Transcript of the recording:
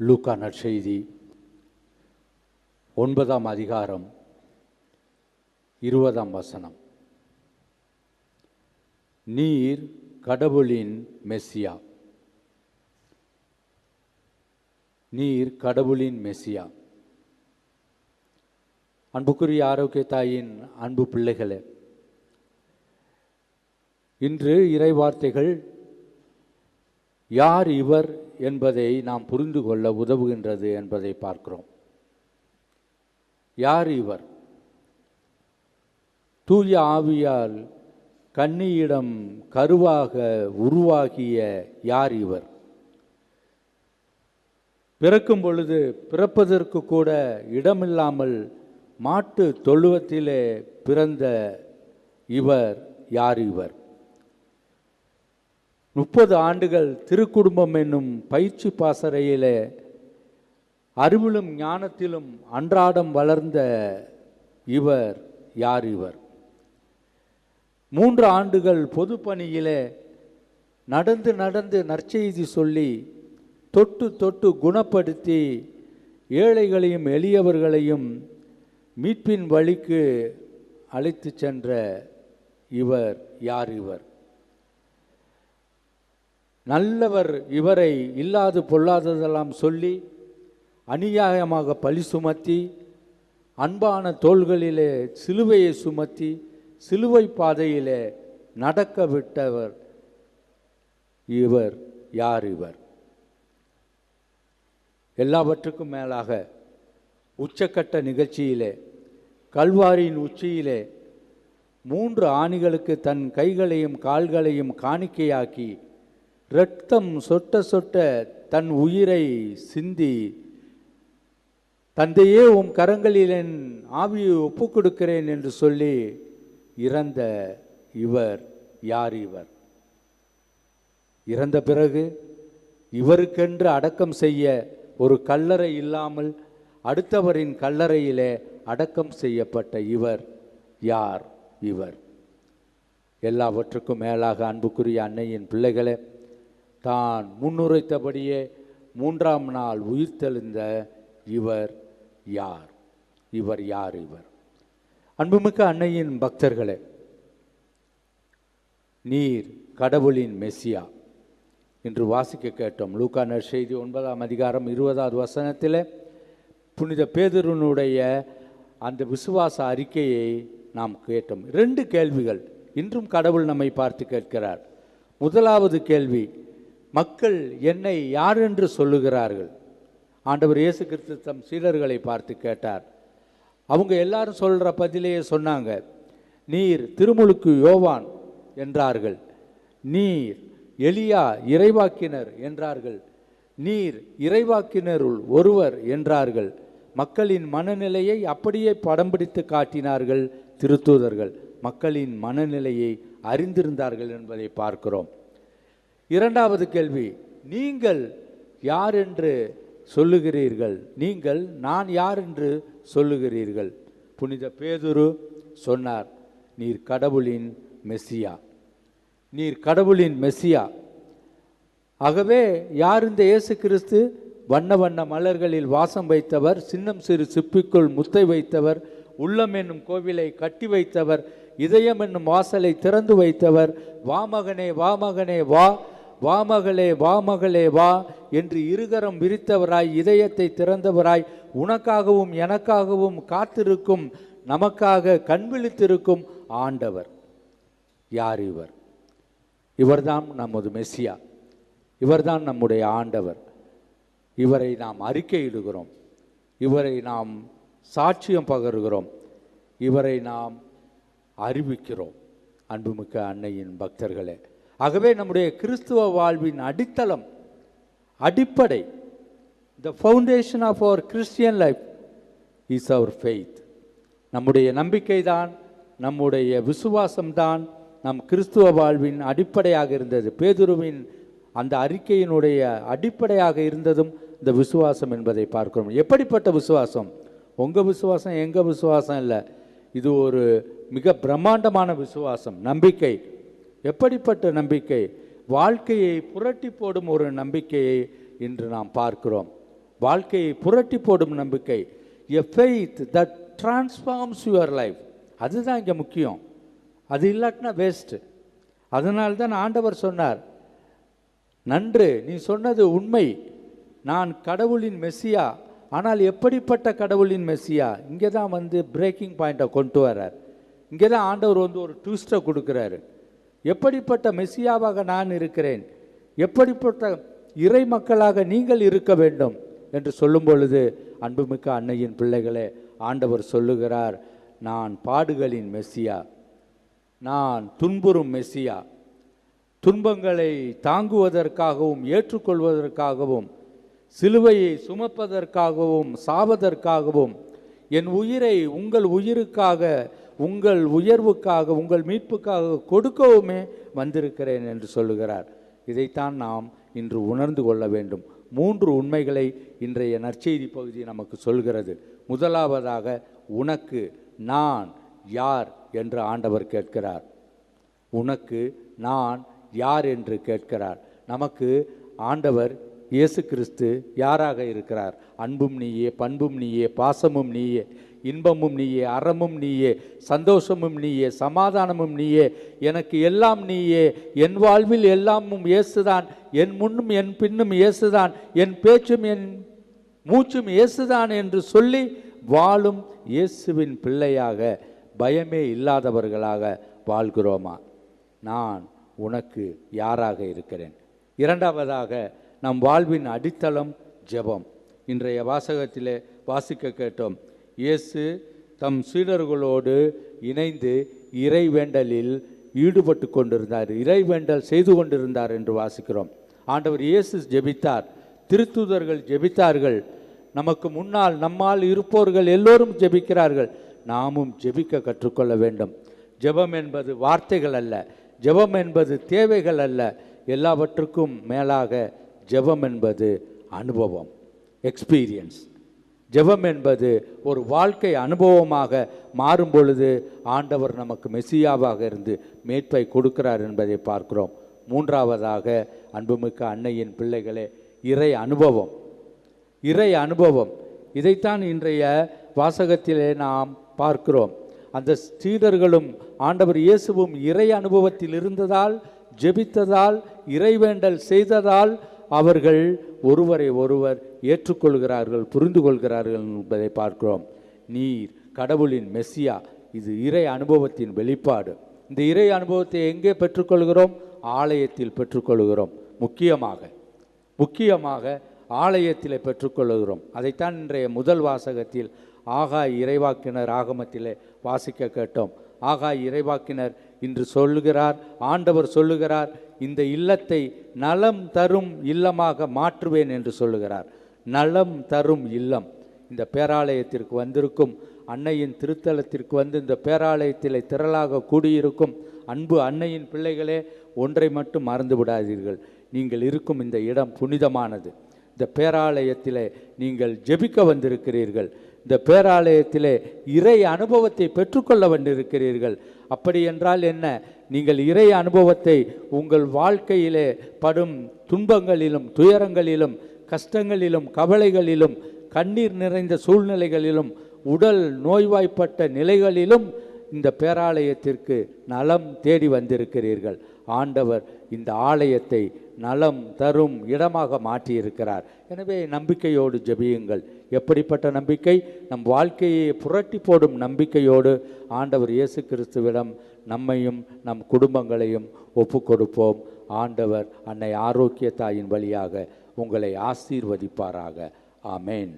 லூக்கா நற்செய்தி ஒன்பதாம் அதிகாரம் இருபதாம் வசனம். நீர் கடவுளின் மெஸ்ஸியா நீர் கடவுளின் மெஸ்ஸியா அன்புக்குரிய ஆரோக்கிய தாயின் அன்பு பிள்ளைகளே இன்று இறைவார்த்தைகள் யார் இவர் என்பதை நாம் புரிந்து கொள்ள உதவுகின்றது என்பதை பார்க்கிறோம். யார் இவர்? தூய ஆவியால் கன்னியிடம் கருவாக உருவாகிய யார் இவர்? பிறக்கும் பொழுது பிறப்பதற்கு கூட இடமில்லாமல் மாட்டு தொழுவத்திலே பிறந்த இவர் யார் இவர்? முப்பது ஆண்டுகள் திருக்குடும்பம் என்னும் பயிற்சி பாசறையிலே அறிவிலும் ஞானத்திலும் அன்றாடம் வளர்ந்த இவர் யார் இவர்? மூன்று ஆண்டுகள் பொது பணியிலே நடந்து நடந்து நற்செய்தி சொல்லி தொட்டு தொட்டு குணப்படுத்தி ஏழைகளையும் எளியவர்களையும் மீட்பின் வழிக்கு அழைத்து சென்ற இவர் யார் இவர்? நல்லவர் இவரை இல்லாது பொல்லாததெல்லாம் சொல்லி அநியாயமாக பழி சுமத்தி அன்பான தோள்களிலே சிலுவையை சுமத்தி சிலுவை பாதையிலே நடக்க விட்டவர் இவர் யார் இவர்? எல்லாவற்றுக்கும் மேலாக உச்சக்கட்ட நிகழ்ச்சியிலே கல்வாரியின் உச்சியிலே மூன்று ஆணிகளுக்கு தன் கைகளையும் கால்களையும் காணிக்கையாக்கி இரத்தம் சொட்ட சொட்ட தன் உயிரை சிந்தி தந்தையே உம் கரங்களில் என் ஆவியை ஒப்புக்கொடுக்கிறேன் என்று சொல்லி இறந்த இவர் யார் இவர்? இறந்த பிறகு இவருக்கென்று அடக்கம் செய்ய ஒரு கல்லறை இல்லாமல் அடுத்தவரின் கல்லறையிலே அடக்கம் செய்யப்பட்ட இவர் யார் இவர்? எல்லாவற்றுக்கும் மேலாக அன்புக்குரிய அன்னையின் பிள்ளைகளே தான் முன்னுரைத்தபடியே மூன்றாம் நாள் உயிர்த்தெழுந்த இவர் யார்? இவர் யார் இவர்? அன்புமிக்க அன்னையின் பக்தர்களே நீர் கடவுளின் மெஸ்ஸியா என்று வாசிக்க கேட்டோம். லூக்கா நற்செய்தி ஒன்பதாம் அதிகாரம் இருபதாவது வசனத்தில் புனித பேதருனுடைய அந்த விசுவாச அறிக்கையை நாம் கேட்டோம். ரெண்டு கேள்விகள் இன்றும் கடவுள் நம்மை பார்த்து கேட்கிறார். முதலாவது கேள்வி மக்கள் என்னை யார் என்று சொல்லுகிறார்கள்? ஆண்டவர் இயேசு கிறிஸ்து தம் சீடர்களை பார்த்து கேட்டார். அவங்க எல்லாரும் சொல்கிற பதிலேயே சொன்னாங்க நீர் திருமுழுக்கு யோவான் என்றார்கள். நீர் எலியா இறைவாக்கினர் என்றார்கள். நீர் இறைவாக்கினருள் ஒருவர் என்றார்கள். மக்களின் மனநிலையை அப்படியே படம் பிடித்து காட்டினார்கள் திருத்தூதர்கள். மக்களின் மனநிலையை அறிந்திருந்தார்கள் என்பதை பார்க்கிறோம். இரண்டாவது கேள்வி நீங்கள் யார் என்று சொல்லுகிறீர்கள்? நீங்கள் நான் யார் என்று சொல்லுகிறீர்கள்? புனித பேதுரு சொன்னார் நீர் கடவுளின் மெஸ்ஸியா. நீர் கடவுளின் மெஸ்ஸியா. ஆகவே யார் இந்த இயேசு கிறிஸ்து? வண்ண வண்ண மலர்களில் வாசம் வைத்தவர் சின்னம் சிறு சிப்பிக்குள் முத்தை வைத்தவர் உள்ளம் என்னும் கோவிலை கட்டி வைத்தவர் இதயம் என்னும் வாசலை திறந்து வைத்தவர் வாமகனே வாமகனே வா வா மகளே வா மகளே வா என்று இருகரம் விரித்தவராய் இதயத்தை திறந்தவராய் உனக்காகவும் எனக்காகவும் காத்திருக்கும் நமக்காக கண் விழித்திருக்கும் ஆண்டவர். யார் இவர்? இவர்தான் நமது மெஸ்ஸியா இவர்தான் நம்முடைய ஆண்டவர். இவரை நாம் அறிக்கையிடுகிறோம். இவரை நாம் சாட்சியம் பகருகிறோம். இவரை நாம் அறிவிக்கிறோம். அன்புமிக்க அன்னையின் பக்தர்களே ஆகவே நம்முடைய கிறிஸ்துவ வாழ்வின் அடித்தளம் அடிப்படை the foundation of our Christian life is our faith நம்முடைய நம்பிக்கை தான் நம்முடைய விசுவாசம்தான் நம் கிறிஸ்துவ வாழ்வின் அடிப்படையாக இருந்தது. பேதுருவின் அந்த அறிக்கையினுடைய அடிப்படையாக இருந்ததும் இந்த விசுவாசம் என்பதை பார்க்கிறோம். எப்படிப்பட்ட விசுவாசம்? உங்கள் விசுவாசம் எங்கள் விசுவாசம் இல்லை. இது ஒரு மிக பிரம்மாண்டமான விசுவாசம் நம்பிக்கை. எப்படிப்பட்ட நம்பிக்கை? வாழ்க்கையை புரட்டி போடும் ஒரு நம்பிக்கையை இன்று நாம் பார்க்கிறோம். வாழ்க்கையை புரட்டி போடும் நம்பிக்கை. A faith that transforms your life அதுதான் இங்கே முக்கியம். அது இல்லாட்டினா வேஸ்ட்டு அதனால தான் ஆண்டவர் சொன்னார் நன்று நீ சொன்னது உண்மை. நான் கடவுளின் மெஸ்ஸியா ஆனால் எப்படிப்பட்ட கடவுளின் மெஸ்ஸியா இங்கே தான் வந்து பிரேக்கிங் பாயிண்ட்டை கொண்டு வர்றார். இங்கே தான் ஆண்டவர் வந்து ஒரு ட்விஸ்ட்டை கொடுக்குறாரு. எப்படிப்பட்ட மெஸ்ஸியாவாக நான் இருக்கிறேன்? எப்படிப்பட்ட இறை மக்களாக நீங்கள் இருக்க வேண்டும்? என்று சொல்லும் பொழுது அன்புமிக்க அன்னையின் பிள்ளைகளே ஆண்டவர் சொல்லுகிறார் நான் பாடுகளின் மெஸ்ஸியா நான் துன்புறும் மெஸ்ஸியா துன்பங்களை தாங்குவதற்காகவும் ஏற்றுக்கொள்வதற்காகவும் சிலுவையை சுமப்பதற்காகவும் சாவதற்காகவும் என் உயிரை உங்கள் உயிருக்காக உங்கள் உயர்வுக்காக உங்கள் மீட்புக்காக கொடுக்கவுமே வந்திருக்கிறேன் என்று சொல்லுகிறார். இதைத்தான் நாம் இன்று உணர்ந்து கொள்ள வேண்டும். மூன்று உண்மைகளை இன்றைய நற்செய்தி பகுதி நமக்கு சொல்கிறது. முதலாவதாக உனக்கு நான் யார் என்று ஆண்டவர் கேட்கிறார். உனக்கு நான் யார் என்று கேட்கிறார். நமக்கு ஆண்டவர் இயேசு கிறிஸ்து யாராக இருக்கிறார்? அன்பும் நீயே பண்பும் நீயே பாசமும் நீயே இன்பமும் நீயே அறமும் நீயே சந்தோஷமும் நீயே சமாதானமும் நீயே எனக்கு எல்லாம் நீயே என் வாழ்வில் எல்லாமும் இயேசுதான் என் முன்னும் என் பின்னும் இயேசுதான் என் பேச்சும் என் மூச்சும் இயேசுதான் என்று சொல்லி வாழும் இயேசுவின் பிள்ளையாக பயமே இல்லாதவர்களாக வாழ்கிறோமா? நான் உனக்கு யாராக இருக்கிறேன்? இரண்டாவதாக நம் வாழ்வின் அடித்தளம் ஜெபம். இன்றைய வாசகத்திலே வாசிக்க கேட்டோம். இயேசு தம் சீடர்களோடு இணைந்து இறைவேண்டலில் ஈடுபட்டு கொண்டிருந்தார். இறைவேண்டல் செய்து கொண்டிருந்தார் என்று வாசிக்கிறோம். ஆண்டவர் இயேசு ஜெபித்தார். திருத்துதர்கள் ஜெபித்தார்கள். நமக்கு முன்னால் நம்மால் இருப்போர்கள் எல்லோரும் ஜெபிக்கிறார்கள். நாமும் ஜெபிக்க கற்றுக்கொள்ள வேண்டும். ஜெபம் என்பது வார்த்தைகள் அல்ல. ஜெபம் என்பது தேவைகள் அல்ல. எல்லாவற்றுக்கும் மேலாக ஜெபம் என்பது அனுபவம் எக்ஸ்பீரியன்ஸ் ஜெபம் என்பது ஒரு வாழ்க்கை அனுபவமாக மாறும் பொழுது ஆண்டவர் நமக்கு மெசியாவாக இருந்து மீட்பை கொடுக்கிறார் என்பதை பார்க்கிறோம். மூன்றாவதாக அன்புமிக்க அன்னையின் பிள்ளைகளே இறை அனுபவம். இறை அனுபவம். இதைத்தான் இன்றைய வாசகத்திலே நாம் பார்க்கிறோம். அந்த ஸ்ரீடர்களும் ஆண்டவர் இயேசுவும் இறை அனுபவத்தில் இருந்ததால் ஜெபித்ததால் இறைவேண்டல் செய்ததால் அவர்கள் ஒருவரை ஒருவர் ஏற்றுக்கொள்கிறார்கள் புரிந்து கொள்கிறார்கள் என்பதை பார்க்கிறோம். நீர் கடவுளின் மெஸ்ஸியா இது இறை அனுபவத்தின் வெளிப்பாடு. இந்த இறை அனுபவத்தை எங்கே பெற்றுக்கொள்கிறோம்? ஆலயத்தில் பெற்றுக்கொள்கிறோம். முக்கியமாக முக்கியமாக ஆலயத்தில் பெற்றுக்கொள்கிறோம். அதைத்தான் இன்றைய முதல் வாசகத்தில் ஆகா இறைவாக்கினர் ஆகமத்திலே வாசிக்க கேட்டோம். ஆகா இறைவாக்கினர் இன்று சொல்லுகிறார் ஆண்டவர் சொல்லுகிறார் இந்த இல்லத்தை நலம் தரும் இல்லமாக மாற்றுவேன் என்று சொல்லுகிறார். நலம் தரும் இல்லம். இந்த பேராலயத்திற்கு வந்திருக்கும் அன்னையின் திருத்தலத்திற்கு வந்து இந்த பேராலயத்தில் திரளாக கூடியிருக்கும் அன்பு அன்னையின் பிள்ளைகளே ஒன்றை மட்டும் மறந்து விடாதீர்கள். நீங்கள் இருக்கும் இந்த இடம் புனிதமானது. இந்த பேராலயத்தில் நீங்கள் ஜெபிக்க வந்திருக்கிறீர்கள். இந்த பேராலயத்திலே இறை அனுபவத்தை பெற்றுக்கொள்ள வந்திருக்கிறீர்கள். அப்படி என்றால் என்ன? நீங்கள் இறை அனுபவத்தை உங்கள் வாழ்க்கையிலே படும் துன்பங்களிலும் துயரங்களிலும் கஷ்டங்களிலும் கவலைகளிலும் கண்ணீர் நிறைந்த சூழ்நிலைகளிலும் உடல் நோய்வாய்ப்பட்ட நிலைகளிலும் இந்த பேராலயத்திற்கு நலம் தேடி வந்திருக்கிறீர்கள். ஆண்டவர் இந்த ஆலயத்தை நலம் தரும் இடமாக மாற்றியிருக்கிறார். எனவே நம்பிக்கையோடு ஜெபியுங்கள். எப்படிப்பட்ட நம்பிக்கை? நம் வாழ்க்கையை புரட்டி போடும் நம்பிக்கையோடு ஆண்டவர் இயேசு கிறிஸ்துவிடம் நம்மையும் நம் குடும்பங்களையும் ஒப்பு கொடுப்போம் ஆண்டவர் அன்னை ஆரோக்கிய தாயின் வழியாக உங்களை ஆசீர்வதிப்பாராக. ஆமேன்.